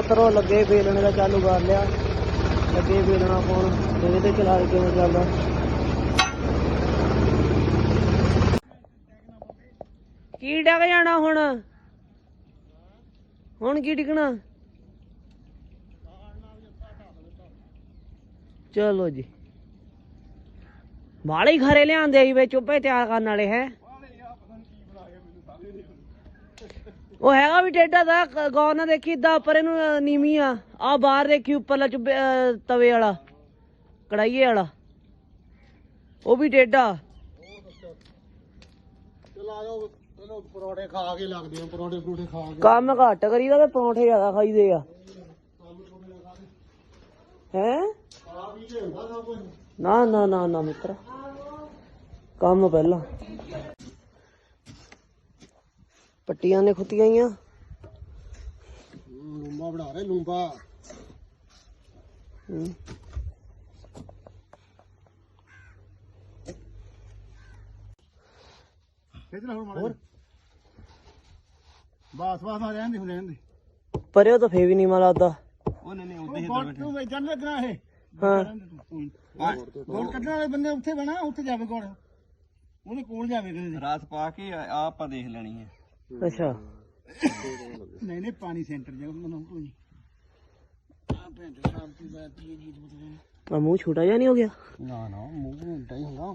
ਮਿੱਤਰੋ ਲੱਗੇ ਵੇਲਣੇ ਦਾ ਚਾਲੂ ਕਰ ਲਿਆ। ਲੱਗੇ ਵੇਲਣਾ ਫੋਨ ਇਹਦੇ ਤੇ ਚਲਾ ਕੇ ਕਿਵੇਂ ਚੱਲਦਾ? ਕੀ ਡਗ ਜਾਣਾ ਹੁਣ? ਹੁਣ ਕੀ ਡਿਗਣਾ? ਚਲੋ ਜੀ। ਵਾਲੇ ਹੀ ਘਰੇ ਲਿਆਂਦੇ ਸੀ ਵਿੱਚ ਉੱਪੇ ਤਿਆਰ ਕਰਨ ਵਾਲੇ ਹੈ। ਉਹ ਹੈਗਾ ਵੀ ਟੇਡਾ ਦਾ ਗੌਰ ਨਾਲ ਦੇਖੀ ਇਦਾਂ ਉੱਪਰ ਇਹਨੂੰ ਨੀਵੀਂ ਆ। ਆ ਬਾਹਰ ਦੇਖੀ ਉੱਪਰਲਾ ਚੁੱਬੇ ਤਵੇ ਵਾਲਾ ਕੜਾਈਏ ਵਾਲਾ। ਉਹ ਵੀ ਟੇਡਾ ਚਲ ਆ ਜਾਓ ਚਲੋ ਪਰੌਂਠੇ ਖਾ ਕੇ ਲੱਗਦੇ ਆ ਪਰੌਂਠੇ ਪਰੂਠੇ ਖਾ ਕੇ। ਕੰਮ ਘੱਟ ਕਰੀਦਾ ਤੇ ਪਰੌਂਠੇ ਜ਼ਿਆਦਾ ਖਾਈਦੇ ਆ। ਹੈ? ਨਾ ਨਾ ਨਾ ਨਾ ਮਿੱਤਰ। ਕੰਮ ਪਹਿਲਾਂ। ਪੱਟੀਆਂ ਨੇ ਖੁੱਤੀਆਂ ਹੀ ਆ ਲੂੰਬਾ ਬਣਾ ਰਹੇ ਲੂੰਬਾ। ਹੂੰ। ਲੈ ਹੁਣ ਮਾੜਾ ਬਾਸ ਬਾਸ ਨਾ ਰਹਿਣ ਦੇ ਰਹਿਣ ਦੇ। ਪਰੇ ਉਹ ਤਾਂ ਫੇ ਵੀ ਨਹੀਂ ਮਾ ਲੱਗਦਾ। ਉਹ ਨਹੀਂ ਨਹੀਂ ਉੱਤੇ ਹੀ ਤੂੰ ਵੇਚਣ ਲੱਗਣਾ ਇਹ। ਹਾਂ। ਗੋਲ ਕੱਢਣ ਵਾਲੇ ਬੰਦੇ ਉੱਥੇ ਬਣਾ ਉੱਥੇ ਜਾਵੇ ਗੋਲ ਉਹਦੇ ਕੋਲ ਜਾਵੇ ਪਾ ਕੇ ਆ ਆਪਾਂ ਦੇਖ ਲੈਣੀ ਹੈ। ਅੱਛਾ। ਨਹੀਂ ਨਹੀਂ ਪਾਣੀ ਸੈਂਟਰ ਜਾ ਮੈਨੂੰ ਕੋਈ ਆ ਭੈਣ ਸ਼ਾਂਤੀ ਬਾਤੀ ਜੀ ਆ ਮੂੰਹ ਛੋਟਾ ਜਿਹਾ ਨਹੀਂ ਹੋ ਗਿਆ? ਨਾ ਨਾ ਮੂੰਹ ਹੁੰਦਾ ਹੀ ਹੁੰਦਾ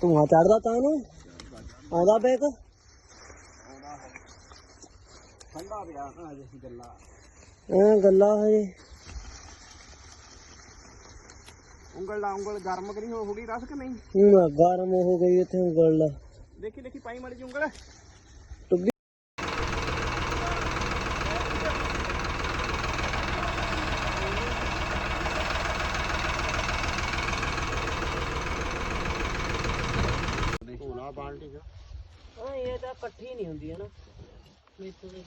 ਧੂਆਂ ਚੜਦਾ ਤਾਂ ਨੂੰ ਆਉਂਦਾ ਬੇਕ ਠੰਡਾ ਪਿਆ ਹਾਂ ਜੇ ਗੱਲਾਂ। ਐ ਗੱਲਾਂ ਹਜੇ। ਉਂਗਲ ਉਂਗਲ ਗਰਮ ਕਰੀ ਹੋ ਗਈ ਰਸ ਕਿ ਨਹੀਂ? ਹੁਣ ਗਰਮ ਹੋ ਗਈ ਇੱਥੇ ਉਂਗਲ ਦੇਖੀ ਦੇਖੀ ਪਾਈ ਮਾੜੀ ਜੀ ਉਂਗਲ ਟੁੱਬੀ ਹੋਣਾ ਬਾਲਟੀ ਚ। ਹਾਂ ਇਹ ਤਾਂ ਇਕੱਠੀ ਨਹੀਂ ਹੁੰਦੀ ਹੈ ਨਾ। ਮੇਤੋਂ ਦੇ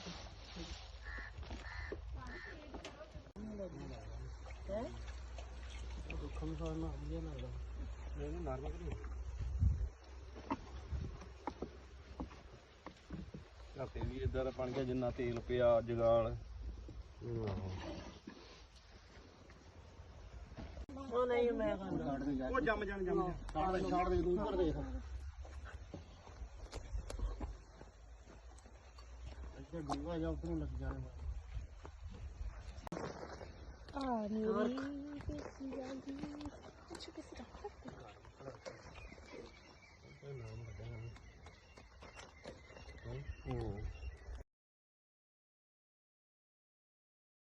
ਘਾਟੇ ਵੀ ਇਦਾਂ ਦਾ ਬਣ ਗਿਆ ਜਿੰਨਾ ਤੇਲ ਪਿਆ ਜਗਾਲ। ਉਹ ਨਹੀਂ ਮੈਂ ਖਾਂਦਾ। ਉਹ ਜੰਮ ਜਾਣ ਜੰਮ। ਜਾਣ ਛਾੜ ਦੇ ਦੇ ਤੂੰ ਉੱਪਰ ਦੇਖ। ਇੱਥੇ ਡੂੰਗਾ ਜਾ ਉੱਪਰੋਂ ਲੱਗ ਜਾਣਾ 嗯。